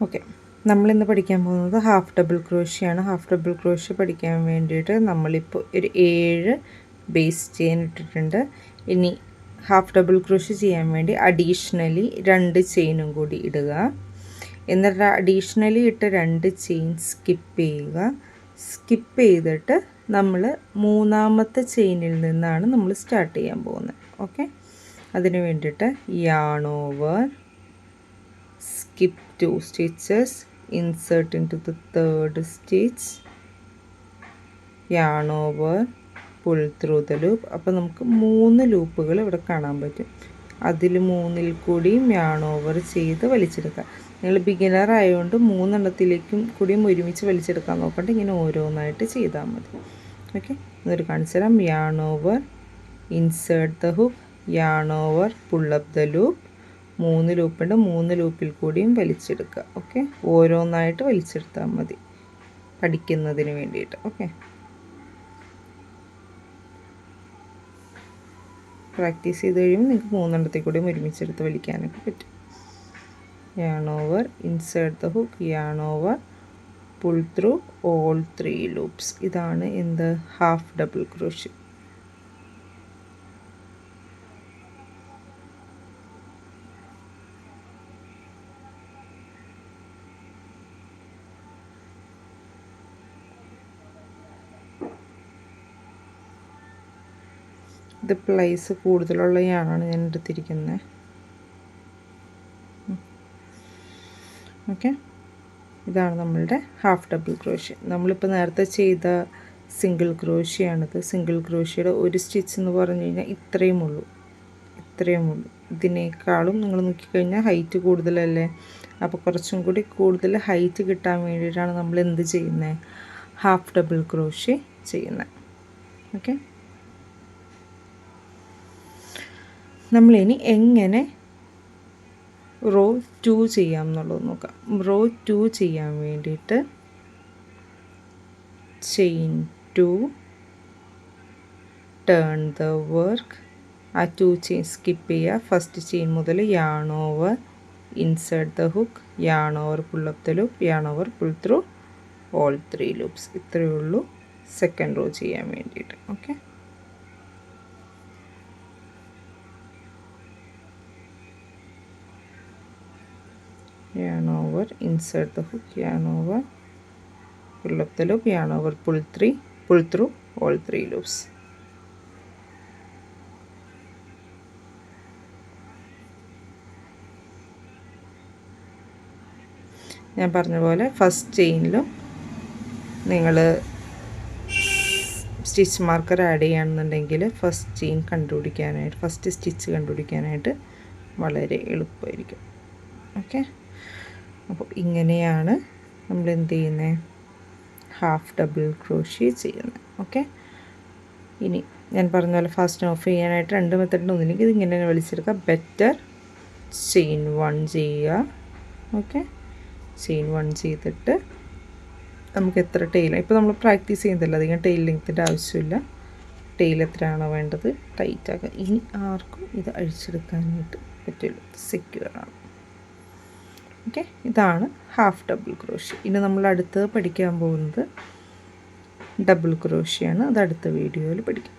Okay. നമ്മളിന്ന് പഠിക്കാൻ പോകുന്നത് ഹാഫ് ഡബിൾ ക്രോഷ്യയാണ് ഹാഫ് ഡബിൾ ക്രോഷ്യ പഠിക്കാൻ വേണ്ടിയിട്ട് നമ്മളിപ്പോൾ ഒരു ഏഴ് ബേസ് ചെയിൻ ഇട്ടിട്ടുണ്ട്. ഇനി ഹാഫ് ഡബിൾ ക്രോഷ്യ ചെയ്യാൻ വേണ്ടി അഡീഷണലി രണ്ട് ചെയിനും കൂടി ഇടുക. എന്നിട്ട് അഡീഷണലി ഇട്ട് രണ്ട് ചെയിൻ സ്കിപ്പ് ചെയ്യുക. സ്കിപ്പ് ചെയ്തിട്ട് നമ്മൾ മൂന്നാമത്തെ ചെയിനിൽ നിന്നാണ് നമ്മൾ സ്റ്റാർട്ട് ചെയ്യാൻ പോകുന്നത്. ഓക്കെ. അതിന് വേണ്ടിയിട്ട് yarn over skip two stitches insert into the third stitch. Yarn over pull through the loop. അപ്പോൾ നമുക്ക് മൂന്ന് ലൂപ്പുകൾ ഇവിടെ കാണാൻ പറ്റും. അതിൽ മൂന്നിൽ കൂടിയും യാൺ ഓവർ ചെയ്ത് വലിച്ചെടുക്കുക. നിങ്ങൾ ബിഗിനർ ആയതുകൊണ്ട് മൂന്നെണ്ണത്തിലേക്കും കൂടിയും ഒരുമിച്ച് വലിച്ചെടുക്കാൻ നോക്കണ്ട. ഇങ്ങനെ ഓരോന്നായിട്ട് ചെയ്താൽ മതി. ഓക്കെ എന്നൊരു കാണിച്ചു തരാം yarn over insert the hook yarn over pull up the loop മൂന്ന് ലൂപ്പുണ്ട്. മൂന്ന് ലൂപ്പിൽ കൂടിയും വലിച്ചെടുക്കുക. ഓക്കെ? ഓരോന്നായിട്ട് വലിച്ചെടുത്താൽ മതി. പഠിക്കുന്നതിന് വേണ്ടിയിട്ട്. ഓക്കെ? പ്രാക്ടീസ് ചെയ്ത് കഴിയുമ്പോൾ നിങ്ങൾക്ക് മൂന്നെണ്ണത്തിൽ കൂടിയും ഒരുമിച്ചെടുത്ത് വലിക്കാനൊക്കെ പറ്റും. Yarn over insert the hook yarn over pull through all three loops ഇതാണ് എന്ത്? ഹാഫ് ഡബിൾ ക്രോഷ്യ ഇത് പ്ലേസ് കൂടുതലുള്ള യാണാണ് ഞാൻ എടുത്തിരിക്കുന്നത് ഓക്കെ ഇതാണ് നമ്മളുടെ ഹാഫ് ഡബിൾ ക്രോഷ്യ നമ്മളിപ്പോൾ നേരത്തെ ചെയ്ത സിംഗിൾ ക്രോഷ്യയാണിത് സിംഗിൾ ക്രോഷ്യയുടെ ഒരു സ്റ്റിച്ച് എന്ന് പറഞ്ഞു കഴിഞ്ഞാൽ ഇത്രയും ഉള്ളൂ. ഇത്രയും ഉള്ളൂ. ഇതിനേക്കാളും നിങ്ങൾ നോക്കിക്കഴിഞ്ഞാൽ ഹൈറ്റ് കൂടുതലല്ലേ? അപ്പോൾ കുറച്ചും കൂടി കൂടുതൽ ഹൈറ്റ് കിട്ടാൻ വേണ്ടിയിട്ടാണ് നമ്മൾ എന്ത് ചെയ്യുന്നത് ഹാഫ് ഡബിൾ ക്രോഷ്യ ചെയ്യുന്നത് ഓക്കെ നമ്മളിനി എങ്ങനെ റോ ടു ചെയ്യാം എന്നുള്ളത് നോക്കാം. റോ ടു ചെയ്യാൻ വേണ്ടിയിട്ട് chain two turn the work ആ ടു ചെയിൻ സ്കിപ്പ് ചെയ്യുക. ഫസ്റ്റ് ചെയിൻ മുതൽ yarn over insert the hook yarn over pull up the loop yarn over pull through all three loops ഇത്രയേ ഉള്ളൂ. സെക്കൻഡ് റോ ചെയ്യാൻ വേണ്ടിയിട്ട്. Okay yarn over insert the hook yarn over pull up the loop yarn over pull three pull through all three loops. ഞാൻ പറഞ്ഞ പോലെ first ചെയിനിലും നിങ്ങൾ stitch marker add ചെയ്യുകയാണെന്നുണ്ടെങ്കിൽ ഫസ്റ്റ് ചെയിൻ കണ്ടുപിടിക്കാനായിട്ട് ഫസ്റ്റ് സ്റ്റിച്ച് കണ്ടുപിടിക്കാനായിട്ട് വളരെ എളുപ്പമായിരിക്കും. ഓക്കെ അപ്പോൾ ഇങ്ങനെയാണ് നമ്മൾ എന്ത് ചെയ്യുന്നത് ഹാഫ് ഡബിൾ ക്രോഷ്യ ചെയ്യുന്നത്. ഓക്കെ ഇനി ഞാൻ പറഞ്ഞ പോലെ ഫാസ്റ്റ് ഓഫ് ചെയ്യാനായിട്ട് രണ്ട് മെത്തേഡിന്റെ ഒന്നില്ലെങ്കിൽ ഇതിങ്ങനെ തന്നെ വലിച്ചെടുക്കുക ബെറ്റർ ചെയിൻ വൺ ചെയ്യുക. ഓക്കെ ചെയിൻ വൺ ചെയ്തിട്ട് നമുക്ക് എത്ര ടെയിൽ ഇപ്പോൾ നമ്മൾ പ്രാക്ടീസ് ചെയ്യുന്നില്ല അധികം ടെയിൽ ലെങ്ത്തിന്റെ ആവശ്യമില്ല. ടെയിൽ എത്രയാണോ വേണ്ടത്? ടൈറ്റാക്കുക ഇനി ആർക്കും ഇത് അഴിച്ചെടുക്കാനായിട്ട് പറ്റുള്ളൂ. സെക്യൂർ ആണ്. ഓക്കെ ഇതാണ് ഹാഫ് ഡബിൾ ക്രോഷ്യ ഇനി നമ്മൾ അടുത്തത് പഠിക്കാൻ പോകുന്നത് ഡബിൾ ക്രോഷ്യാണ് അത് അടുത്ത വീഡിയോയിൽ പഠിക്കും.